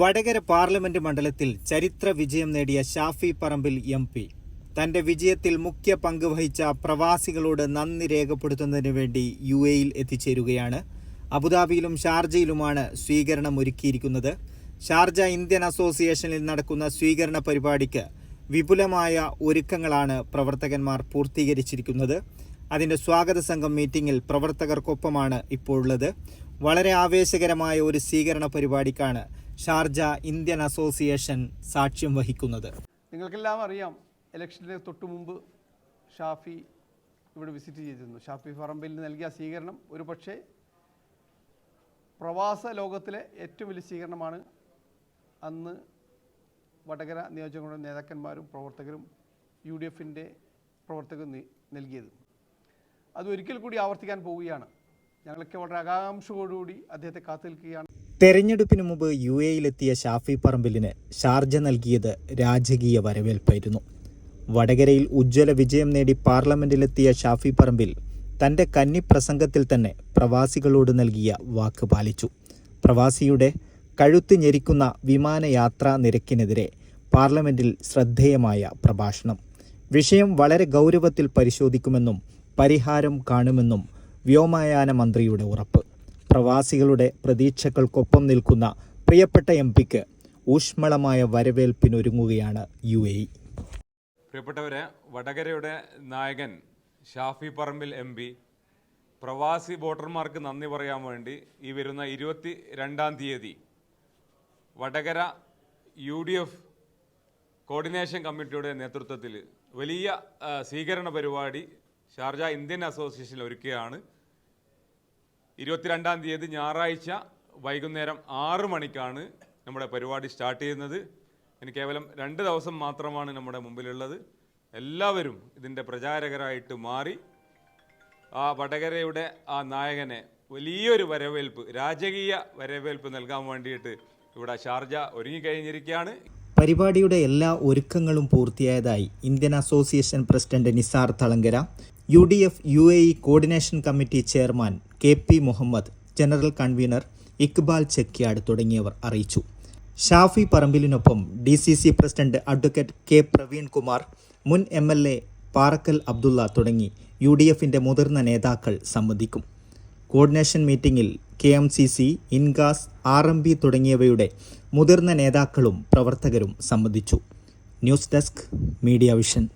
Vadakara parliament മണ്ഡലത്തിൽ ചരിത്ര വിജയം നേടിയ ഷാഫി പറമ്പിൽ എം പി. തന്റെ വിജയത്തിൽ മുഖ്യ പങ്ക് വഹിച്ച പ്രവാസികളോട് നന്ദി രേഖപ്പെടുത്തുന്നതിന് വേണ്ടി യു എയിൽ എത്തിച്ചേരുകയാണ്. അബുദാബിയിലും ഷാർജയിലുമാണ് സ്വീകരണം ഒരുക്കിയിരിക്കുന്നത്. ഷാർജ ഇന്ത്യൻ അസോസിയേഷനിൽ നടക്കുന്ന സ്വീകരണ പരിപാടിക്ക് വിപുലമായ ഒരുക്കങ്ങളാണ് പ്രവർത്തകന്മാർ പൂർത്തീകരിച്ചിരിക്കുന്നത്. അതിന്റെ സ്വാഗത സംഘം മീറ്റിംഗിൽ പ്രവർത്തകർക്കൊപ്പമാണ് ഇപ്പോഴുള്ളത് വളരെ ആവേശകരമായ ഒരു സ്വീകരണ പരിപാടിക്കാണ് ഷാർജ ഇന്ത്യൻ അസോസിയേഷൻ സാക്ഷ്യം വഹിക്കുന്നത്. നിങ്ങൾക്കെല്ലാം അറിയാം ഇലക്ഷന് തൊട്ടു മുമ്പ് ഷാഫി ഇവിടെ വിസിറ്റ് ചെയ്തിരുന്നു. ഷാഫി പറമ്പിൽ നൽകിയ സ്വീകരണം ഒരു പക്ഷേ പ്രവാസ ലോകത്തിലെ ഏറ്റവും വലിയ സ്വീകരണമാണ്. അന്ന് വടകര നിയോജകമണ്ഡലം നേതാക്കന്മാരും പ്രവർത്തകരും യു ഡി എഫിന്റെ പ്രവർത്തകരും നൽകിയത്. അത് ഒരിക്കൽ കൂടി ആവർത്തിക്കാൻ പോവുകയാണ്. ഞങ്ങളൊക്കെ വളരെ ആകാംക്ഷയോടുകൂടി അദ്ദേഹത്തെ കാത്തു നിൽക്കുകയാണ് തെരഞ്ഞെടുപ്പിന് മുമ്പ് യു എയിലെത്തിയ ഷാഫി പറമ്പിലിന് ഷാർജ നൽകിയത് രാജകീയ വരവേൽപ്പായിരുന്നു. വടകരയിൽ ഉജ്ജ്വല വിജയം നേടി പാർലമെന്റിലെത്തിയ ഷാഫി പറമ്പിൽ തന്റെ കന്നി പ്രസംഗത്തിൽ തന്നെ പ്രവാസികളോട് നൽകിയ വാക്ക് പാലിച്ചു. പ്രവാസിയുടെ കഴുത്ത് ഞെരിക്കുന്ന വിമാനയാത്രാ നിരക്കിനെതിരെ പാർലമെന്റിൽ ശ്രദ്ധേയമായ പ്രഭാഷണം. വിഷയം വളരെ ഗൗരവത്തിൽ പരിശോധിക്കുമെന്നും പരിഹാരം കാണുമെന്നും വ്യോമയാന മന്ത്രിയുടെ ഉറപ്പ്. പ്രവാസികളുടെ പ്രതീക്ഷകൾക്കൊപ്പം നിൽക്കുന്ന പ്രിയപ്പെട്ട എം പിക്ക് ഊഷ്മളമായ വരവേൽപ്പിനൊരുങ്ങുകയാണ് യു എ ഇ. പ്രിയപ്പെട്ടവരെ വടകരയുടെ നായകൻ ഷാഫി പറമ്പിൽ എം പി പ്രവാസി വോട്ടർമാർക്ക് നന്ദി പറയാൻ വേണ്ടി ഈ വരുന്ന ഇരുപത്തി രണ്ടാം തീയതി Vadakara U D F coordination കമ്മിറ്റിയുടെ നേതൃത്വത്തിൽ വലിയ സ്വീകരണ പരിപാടി ഷാർജ ഇന്ത്യൻ അസോസിയേഷനിൽ ഒരുക്കുകയാണ്. ഇരുപത്തിരണ്ടാം തീയതി ഞായറാഴ്ച വൈകുന്നേരം ആറ് മണിക്കാണ് നമ്മുടെ പരിപാടി സ്റ്റാർട്ട് ചെയ്യുന്നത്. ഇനി കേവലം രണ്ട് ദിവസം മാത്രമാണ് നമ്മുടെ മുമ്പിലുള്ളത്. എല്ലാവരും ഇതിന്റെ പ്രചാരകരായിട്ട് മാറി ആ വടകരയുടെ ആ നായകനെ വലിയൊരു വരവേൽപ്പ് രാജകീയ വരവേൽപ്പ് നൽകാൻ വേണ്ടിയിട്ട് ഇവിടെ ഷാർജ ഒരുങ്ങിക്കഴിഞ്ഞിരിക്കുകയാണ്. പരിപാടിയുടെ എല്ലാ ഒരുക്കങ്ങളും പൂർത്തിയായതായി Indian association president Nisar Thalangara U D F U A E coordination committee chairman K P Muhammad general convener Iqbal Chekkiyad തുടങ്ങിയവർ അറിയിച്ചു. Shafi പറമ്പിലിനൊപ്പം D C C president advocate K Praveen Kumar മുൻ M L A Parakkal Abdulla തുടങ്ങി U D എഫിന്റെ മുതിർന്ന നേതാക്കൾ സംബന്ധിക്കും. Coordination മീറ്റിംഗിൽ K M C C INCAS R M B തുടങ്ങിയവയുടെ മുതിർന്ന നേതാക്കളും പ്രവർത്തകരും സംബന്ധിച്ചു. News desk Media Vision.